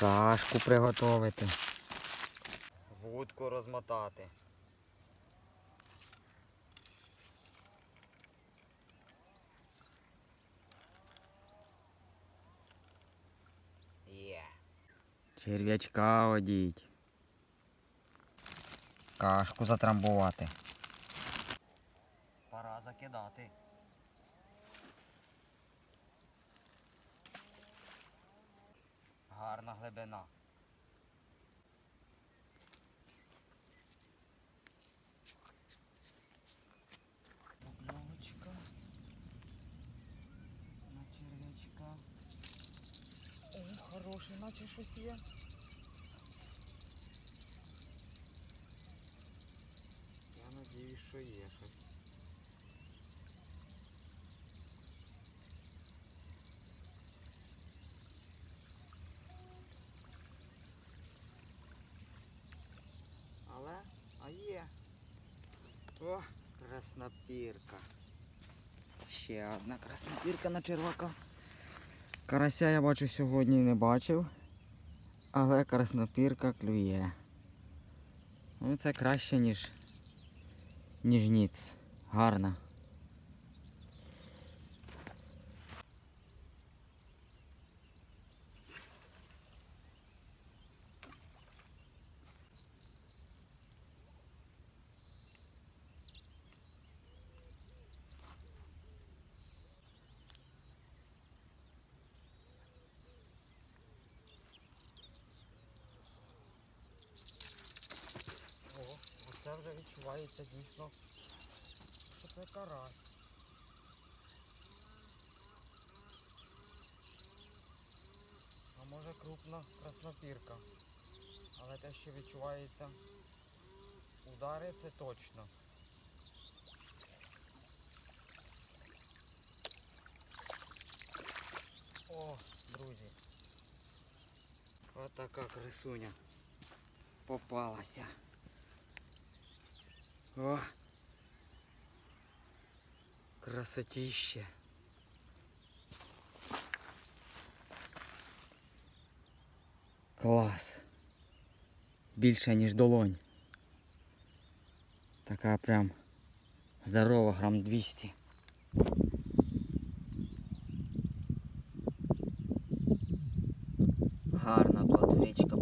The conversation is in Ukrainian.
Кашку приготувати. Вудку розмотати. Є. Черв'ячка одіть. Кашку затрамбувати. Пора закидати. Гарна глибина. Покльовочка на черв'ячка. О, хороший, наче щось є. Я надіюсь, що є щось. Але, а є. О, краснопірка. Ще одна краснопірка на червака. Карася я бачу сьогодні не бачив, але краснопірка клює. Ну це краще, ніж, ніж ніц. Гарна. О, оце вже відчувається дійсно, що це карась. А може крупна краснопірка. Але те, що відчувається удари, це точно. О, друзі. Отака красуня попалася. О! Красотища. Класс! Більше, ніж долонь. Така прям здорова, грам 200. Гарна платвичка